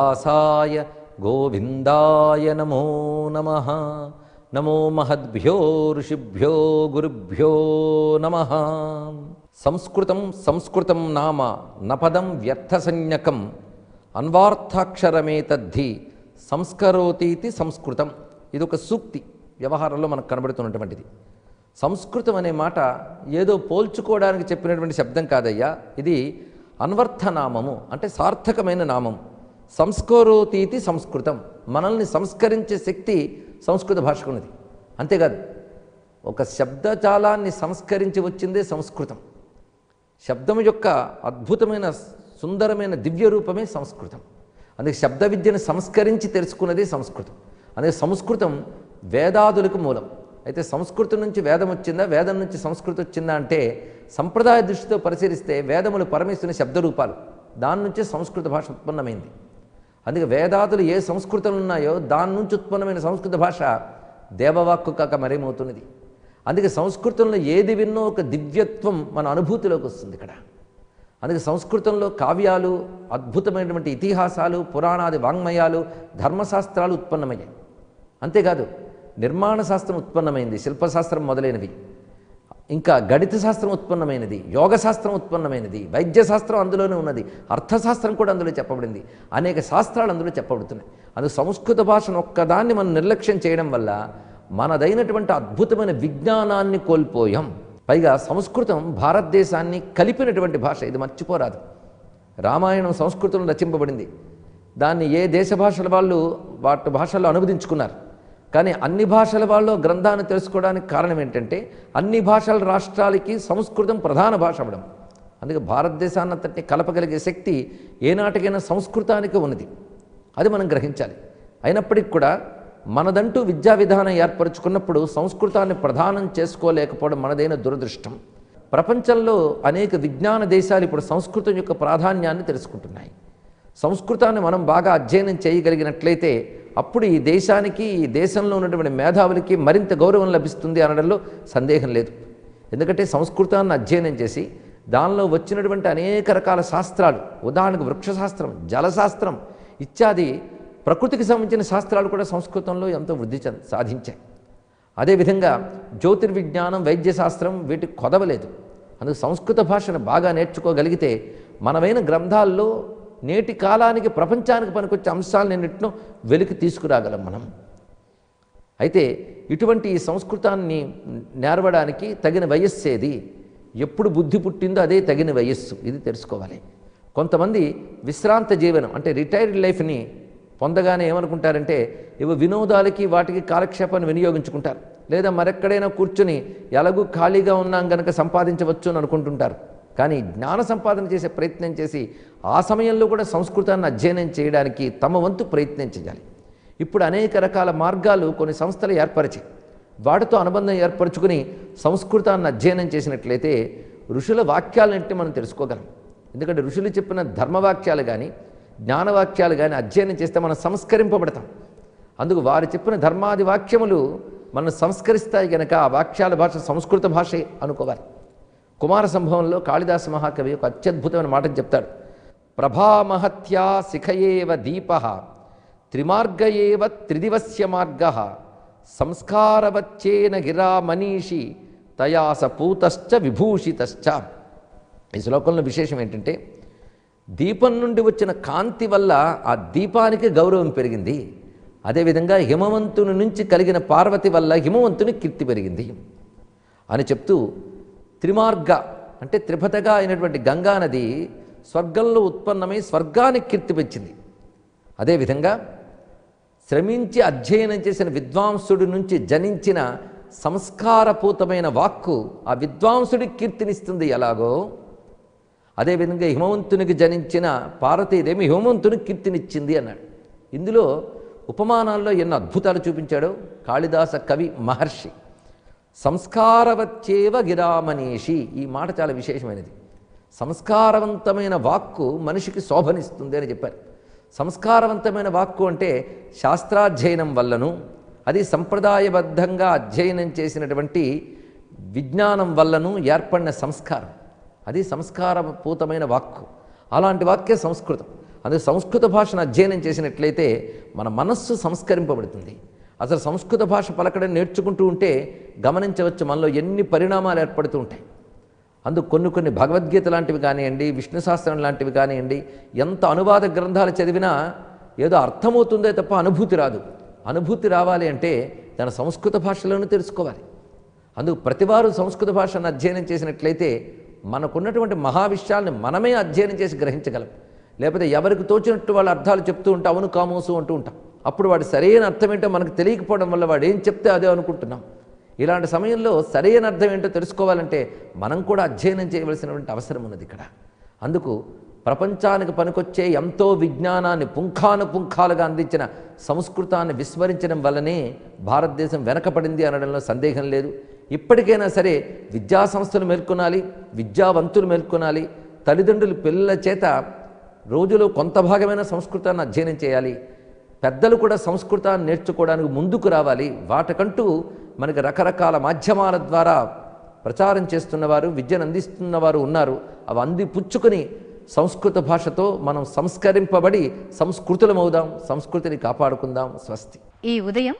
ఆసాయ గోవిందాయ నమో నమ. నమో మహద్భ్యో ఋషిభ్యో గురుభ్యో నమ. సంస్కృతం సంస్కృతం నామ నపదం వ్యర్థసంజ్ఞకం అన్వార్థాక్షరమేతద్ధి సంస్కరోతీతి సంస్కృతం. ఇది ఒక సూక్తి వ్యవహారంలో మనకు కనబడుతున్నటువంటిది. సంస్కృతం అనే మాట ఏదో పోల్చుకోవడానికి చెప్పినటువంటి శబ్దం కాదయ్యా. ఇది అన్వర్థనామము అంటే సార్థకమైన నామం. సంస్కరోతీతి సంస్కృతం. మనల్ని సంస్కరించే శక్తి సంస్కృత భాషకున్నది అంతేకాదు ఒక శబ్దజాలాన్ని సంస్కరించి వచ్చిందే సంస్కృతం. శబ్దం యొక్క అద్భుతమైన సుందరమైన దివ్య రూపమే సంస్కృతం. అందుకే శబ్ద విద్యను సంస్కరించి తెలుసుకున్నదే సంస్కృతం. అందుకే సంస్కృతం వేదాదులకు మూలం. అయితే సంస్కృతం నుంచి వేదం వచ్చిందా వేదం నుంచి సంస్కృతం వచ్చిందా అంటే సంప్రదాయ దృష్టితో పరిశీలిస్తే వేదములు పరమేశ్వరుని శబ్ద రూపాలు దాని నుంచే సంస్కృత భాష ఉత్పన్నమైంది. అందుకే వేదాదులు ఏ సంస్కృతులు ఉన్నాయో దాని నుంచి ఉత్పన్నమైన సంస్కృత భాష దేవవాక్కు కాక మరేమవుతున్నది? అందుకే సంస్కృతంలో ఏది విన్నో ఒక దివ్యత్వం మన అనుభూతిలోకి వస్తుంది ఇక్కడ. అందుకే సంస్కృతంలో కావ్యాలు అద్భుతమైనటువంటి ఇతిహాసాలు పురాణాది వాంగ్మయాలు ధర్మశాస్త్రాలు ఉత్పన్నమయ్యాయి. అంతేకాదు నిర్మాణ శాస్త్రం ఉత్పన్నమైంది శిల్పశాస్త్రం మొదలైనవి. ఇంకా గణిత శాస్త్రం ఉత్పన్నమైనది యోగ శాస్త్రం ఉత్పన్నమైనది వైద్య శాస్త్రం అందులోనే ఉన్నది అర్థశాస్త్రం కూడా అందులో చెప్పబడింది అనేక శాస్త్రాలు అందులో చెప్పబడుతున్నాయి. అందు సంస్కృత భాషను ఒక్కదాన్ని మనం నిర్లక్ష్యం చేయడం వల్ల మనదైనటువంటి అద్భుతమైన విజ్ఞానాన్ని కోల్పోయాం. పైగా సంస్కృతం భారతదేశాన్ని కలిపినటువంటి భాష ఇది మర్చిపోరాదు. రామాయణం సంస్కృతంలో రచింపబడింది. దాన్ని ఏ దేశ భాషల వాళ్ళు వాటి భాషల్లో అనువదించుకున్నారు? కానీ అన్ని భాషల వాళ్ళు గ్రంథాన్ని తెలుసుకోవడానికి కారణం ఏంటంటే అన్ని భాషల రాష్ట్రాలకి సంస్కృతం ప్రధాన భాష అవ్వడం. అందుకే భారతదేశాన్ని అంతటిని కలపగలిగే శక్తి ఏనాటికైనా సంస్కృతానికి ఉన్నది. అది మనం గ్రహించాలి. అయినప్పటికీ కూడా మనదంటూ విద్యా విధానం ఏర్పరచుకున్నప్పుడు సంస్కృతాన్ని ప్రధానం చేసుకోలేకపోవడం మనదైన దురదృష్టం. ప్రపంచంలో అనేక విజ్ఞాన దేశాలు ఇప్పుడు సంస్కృతం యొక్క ప్రాధాన్యాన్ని తెలుసుకుంటున్నాయి. సంస్కృతాన్ని మనం బాగా అధ్యయనం చేయగలిగినట్లయితే అప్పుడు ఈ దేశానికి ఈ దేశంలో ఉన్నటువంటి మేధావులకి మరింత గౌరవం లభిస్తుంది అనడంలో సందేహం లేదు. ఎందుకంటే సంస్కృతాన్ని అధ్యయనం చేసి దానిలో వచ్చినటువంటి అనేక రకాల శాస్త్రాలు ఉదాహరణకు వృక్షశాస్త్రం జలశాస్త్రం ఇత్యాది ప్రకృతికి సంబంధించిన శాస్త్రాలు కూడా సంస్కృతంలో ఎంతో వృద్ధి చెంద సాధించాయి. అదేవిధంగా జ్యోతిర్విజ్ఞానం వైద్యశాస్త్రం వీటికి కొదవలేదు. అందుకు సంస్కృత భాషను బాగా నేర్చుకోగలిగితే మనమైన గ్రంథాల్లో నేటి కాలానికి ప్రపంచానికి పనికొచ్చే అంశాలన్నింటినో వెలికి తీసుకురాగలం మనం. అయితే ఇటువంటి ఈ సంస్కృతాన్ని నేర్వడానికి తగిన వయస్సు ఏది ఎప్పుడు బుద్ధి పుట్టిందో అదే తగిన వయస్సు ఇది తెలుసుకోవాలి. కొంతమంది విశ్రాంత జీవనం అంటే రిటైర్డ్ లైఫ్ని పొందగానే ఏమనుకుంటారంటే ఇవి వినోదాలకి వాటికి కాలక్షేపాన్ని వినియోగించుకుంటారు. లేదా మరెక్కడైనా కూర్చుని ఎలాగూ ఖాళీగా ఉన్నాం గనక సంపాదించవచ్చు అని అనుకుంటుంటారు. కానీ జ్ఞాన సంపాదన చేసే ప్రయత్నం చేసి ఆ సమయంలో కూడా సంస్కృతాన్ని అధ్యయనం చేయడానికి తమ వంతు ప్రయత్నం చేయాలి. ఇప్పుడు అనేక రకాల మార్గాలు కొన్ని సంస్థలు ఏర్పరిచి వాటితో అనుబంధం ఏర్పరచుకుని సంస్కృతాన్ని అధ్యయనం చేసినట్లయితే ఋషుల వాక్యాలన్నింటినీ మనం తెలుసుకోగలం. ఎందుకంటే ఋషులు చెప్పిన ధర్మవాక్యాలు కానీ జ్ఞానవాక్యాలు కానీ అధ్యయనం చేస్తే మనం సంస్కరింపబడతాం. అందుకు వారు చెప్పిన ధర్మాది వాక్యములు మనం సంస్కరిస్తాయి కనుక ఆ వాక్యాల భాష సంస్కృత భాషే అనుకోవాలి. కుమార సంభవంలో కాళిదాస మహాకవి ఒక అత్యద్భుతమైన మాట చెప్తాడు. ప్రభామహత్యా శిఖయేవ దీప త్రిమార్గయేవ త్రిదివస్య మార్గ సంస్కారవచ్చేన గిరా మనీషి తయాస పూతశ్చ విభూషితశ్చ. ఈ శ్లోకంలో విశేషం ఏంటంటే దీపం నుండి వచ్చిన కాంతి వల్ల ఆ దీపానికి గౌరవం పెరిగింది. అదేవిధంగా హిమవంతుని నుంచి కలిగిన పార్వతి వల్ల హిమవంతుని కీర్తి పెరిగింది. అని చెప్తూ త్రిమార్గ అంటే త్రిపథగా అయినటువంటి గంగా నది స్వర్గంలో ఉత్పన్నమై స్వర్గానికి కీర్తి పెంచింది. అదేవిధంగా శ్రమించి అధ్యయనం చేసిన విద్వాంసుడి నుంచి జనించిన సంస్కారపూతమైన వాక్కు ఆ విద్వాంసుడికి కీర్తినిస్తుంది ఎలాగో. అదేవిధంగా హిమవంతునికి జనించిన పార్వతీదేవి హిమవంతునికి కీర్తినిచ్చింది అన్నాడు. ఇందులో ఉపమానాల్లో ఎన్నో అద్భుతాలు చూపించాడు కాళిదాస కవి మహర్షి. సంస్కారవచ్చేవ గిరామనీషి. ఈ మాట చాలా విశేషమైనది. సంస్కారవంతమైన వాక్కు మనిషికి శోభనిస్తుంది అని చెప్పారు. సంస్కారవంతమైన వాక్కు అంటే శాస్త్రాధ్యయనం వల్లను అది సంప్రదాయబద్ధంగా అధ్యయనం చేసినటువంటి విజ్ఞానం వల్లను ఏర్పడిన సంస్కారం. అది సంస్కారపూతమైన వాక్కు. అలాంటి వాక్యే సంస్కృతం. అందుకే సంస్కృత భాషను అధ్యయనం చేసినట్లయితే మన మనస్సు సంస్కరింపబడుతుంది. అసలు సంస్కృత భాష పలకడం నేర్చుకుంటూ ఉంటే గమనించవచ్చు మనలో ఎన్ని పరిణామాలు ఏర్పడుతూ ఉంటాయి. అందుకు కొన్ని కొన్ని భగవద్గీత లాంటివి కానివ్వండి విష్ణు శాస్త్రం లాంటివి కానివ్వండి ఎంత అనువాద గ్రంథాలు చదివినా ఏదో అర్థమవుతుందే తప్ప అనుభూతి రాదు. అనుభూతి రావాలి అంటే దాని సంస్కృత భాషలోనూ తెలుసుకోవాలి. అందుకు ప్రతివారు సంస్కృత భాషను అధ్యయనం చేసినట్లయితే మనకున్నటువంటి మహా విషయాల్ని మనమే అధ్యయనం చేసి గ్రహించగలం. లేకపోతే ఎవరికి తోచినట్టు వాళ్ళ అర్థాలు చెప్తూ ఉంటా అవును కామోసు అంటూ ఉంటాం. అప్పుడు వాడి సరైన అర్థం ఏంటో మనకు తెలియకపోవడం వల్ల వాడు ఏం చెప్తే అదే అనుకుంటున్నాం. ఇలాంటి సమయంలో సరైన అర్థం ఏంటో తెలుసుకోవాలంటే మనం కూడా అధ్యయనం చేయవలసినటువంటి అవసరం ఉన్నది ఇక్కడ. అందుకు ప్రపంచానికి పనికొచ్చే ఎంతో విజ్ఞానాన్ని పుంఖానుపుంఖాలుగా అందించిన సంస్కృతాన్ని విస్మరించడం వల్లనే భారతదేశం వెనకపడింది అనడంలో సందేహం లేదు. ఇప్పటికైనా సరే విద్యా సంస్థలు మేల్కొనాలి విద్యావంతులు మేల్కొనాలి తల్లిదండ్రులు పిల్లల చేత రోజులో కొంత భాగమైన సంస్కృతాన్ని అధ్యయనం చేయాలి. పెద్దలు కూడా సంస్కృతాన్ని నేర్చుకోవడానికి ముందుకు రావాలి. వాటికంటూ మనకి రకరకాల మాధ్యమాల ద్వారా ప్రచారం చేస్తున్నవారు విద్యను అందిస్తున్నవారు ఉన్నారు. అవి అంది పుచ్చుకొని సంస్కృత భాషతో మనం సంస్కరింపబడి సంస్కృతులమవుదాం సంస్కృతిని కాపాడుకుందాం. స్వస్తి. ఈ ఉదయం